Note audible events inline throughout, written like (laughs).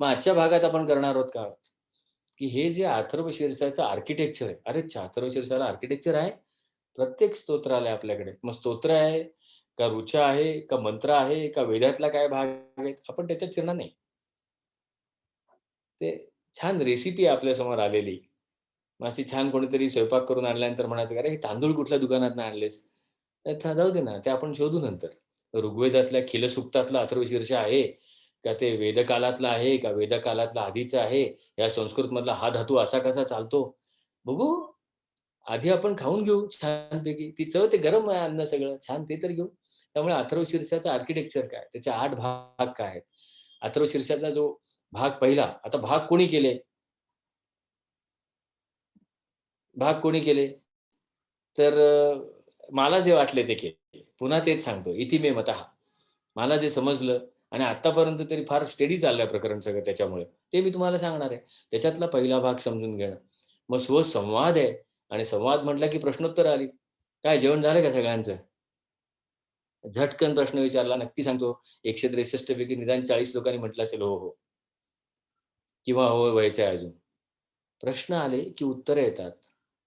मग आजच्या भागात आपण करणार आहोत का की हे जे अथर्व शीर्षाचं आर्किटेक्चर आहे. अरे अच्छा अथर्व शीर्षाला आर्किटेक्चर आहे? प्रत्येक स्तोत्रालय आपल्याकडे. मग स्तोत्र आहे का रुचा आहे का मंत्र आहे का वेदातला काय भाग आहेत आपण त्याच्यात चिरणार नाही. ते छान रेसिपी आपल्यासमोर आलेली. मग अशी छान कोणीतरी स्वयंपाक करून आणल्यानंतर म्हणायचं अरे हे तांदूळ कुठल्या दुकानात आणलेस? जाऊ दे ना ते आपण शोधू नंतर. ऋग्वेदातल्या खिलसुक्तातला अथर्व शीर्ष आहे. का ते वेदकालातलं आहे का वेदकालातला आधीचा आहे? या संस्कृत मधला हा धातू असा कसा चालतो? बघू. आधी आपण खाऊन घेऊ छानपैकी. ती चव ते गरम आहे अन्न सगळं. छान ते तर घेऊ. त्यामुळे अथर्व शीर्षाचं आर्किटेक्चर काय? त्याचे आठ भाग काय आहेत? अथर्व शीर्षाचा जो भाग पहिला आता भाग कोणी केले? भाग कोणी केले? तर मला जे वाटले ते केले. पुन्हा तेच सांगतो इति मे मत. मला जे समजलं आणि आतापर्यंत तरी फार स्टेडी चाललंय प्रकरण सगळं त्याच्यामुळे. ते मी तुम्हाला सांगणार आहे. त्याच्यातला पहिला भाग समजून घेणं. मग स्वसंवाद आहे. आणि संवाद म्हटला की प्रश्नोत्तर आली. काय जेवण झालं का सगळ्यांचं? झटकन प्रश्न विचारला. नक्की सांगतो. एकशे त्रेसष्ट पैकी निदान चाळीस लोकांनी म्हटलं असेल हो हो. किंवा हो, हो व्हायचं आहे अजून. प्रश्न आले की उत्तरं येतात.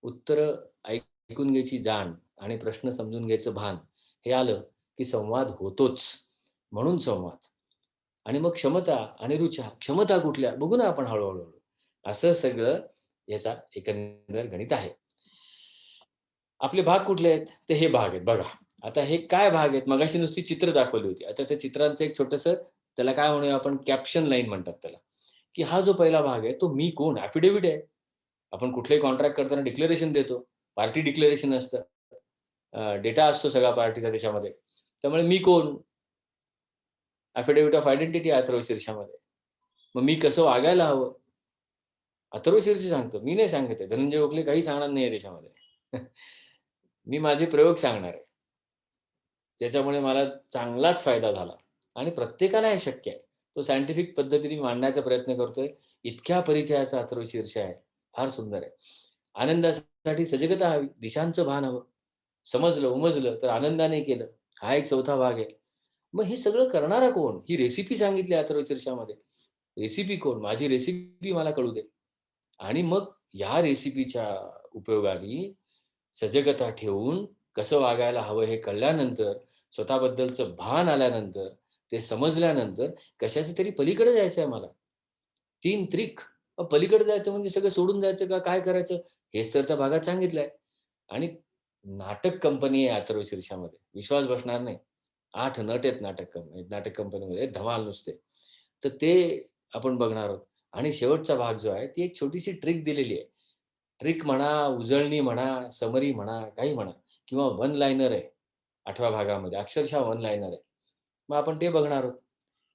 उत्तर ऐकून घ्यायची जाण आणि प्रश्न समजून घ्यायचं भान. हे आलं की संवाद होतोच. म्हणून संवाद. आणि मग क्षमता आणि रुचा क्षमता कुठल्या? बघू ना आपण हळूहळू. हळू. असं सगळं याचा एकंदर गणित आहे. आपले भाग कुठले आहेत? ते हे भाग आहेत. बघा. आता हे काय भाग आहेत? मगाशी नुसती चित्र दाखवली होती. आता त्या चित्रांचं एक छोटस त्याला काय म्हणूया आपण कॅप्शन लाईन म्हणतात त्याला. की हा जो पहिला भाग आहे तो मी कोण? ऍफिडेव्हिट आहे. आपण कुठलेही कॉन्ट्रॅक्ट करताना डिक्लेरेशन देतो. पार्टी डिक्लेरेशन असतं. डेटा असतो सगळा पार्टीचा त्याच्यामध्ये. त्यामुळे मी कोण? अफिडेव्हिट ऑफ आयडेंटिटी अथर्व शीर्षामध्ये. मग मी कसं वागायला हवं? अथर्व शीर्ष सांगतो. मी नाही सांगत आहे. धनंजय गोखले काही सांगणार नाही त्याच्यामध्ये. (laughs) मी माझे प्रयोग सांगणार आहे. त्याच्यामुळे मला चांगलाच फायदा झाला. आणि प्रत्येकाला हे शक्य आहे. तो सायंटिफिक पद्धतीने मांडण्याचा प्रयत्न करतोय. इतक्या परिचयाचा अथर्व शीर्ष आहे. फार सुंदर आहे. आनंदासाठी सजगता हवी. दिशांचं भान हवं. समजलं उमजलं तर आनंदाने केलं. हा एक चौथा भाग आहे. मग हे सगळं करणारा कोण? ही रेसिपी सांगितली अथर्व शीर्षामध्ये रेसिपी कोण? माझी रेसिपी मला कळू दे. आणि मग या रेसिपीच्या उपयोगाने सजगता ठेवून कसं वागायला हवं हे कळल्यानंतर स्वतःबद्दलचं भान आल्यानंतर ते समजल्यानंतर कशाचं तरी पलीकडे जायचं आहे मला. तीन त्रिक. पलीकडे जायचं म्हणजे सगळं सोडून जायचं का काय करायचं? हेच तर त्या भागात सांगितलंय. आणि नाटक कंपनी आहे अथर्व शीर्षामध्ये विश्वास बसणार नाही. आठ नट आहेत नाटक कंपनी म्हणजे नाटक कंपनीमध्ये धमाल नुसते. तर ते आपण बघणार आहोत. आणि शेवटचा भाग जो आहे ती एक छोटीशी ट्रिक दिलेली आहे. ट्रिक म्हणा उजळणी म्हणा समरी म्हणा काही म्हणा किंवा वन लाईनर आहे आठव्या भागामध्ये अक्षरशः वन लायनर आहे. मग आपण ते बघणार आहोत.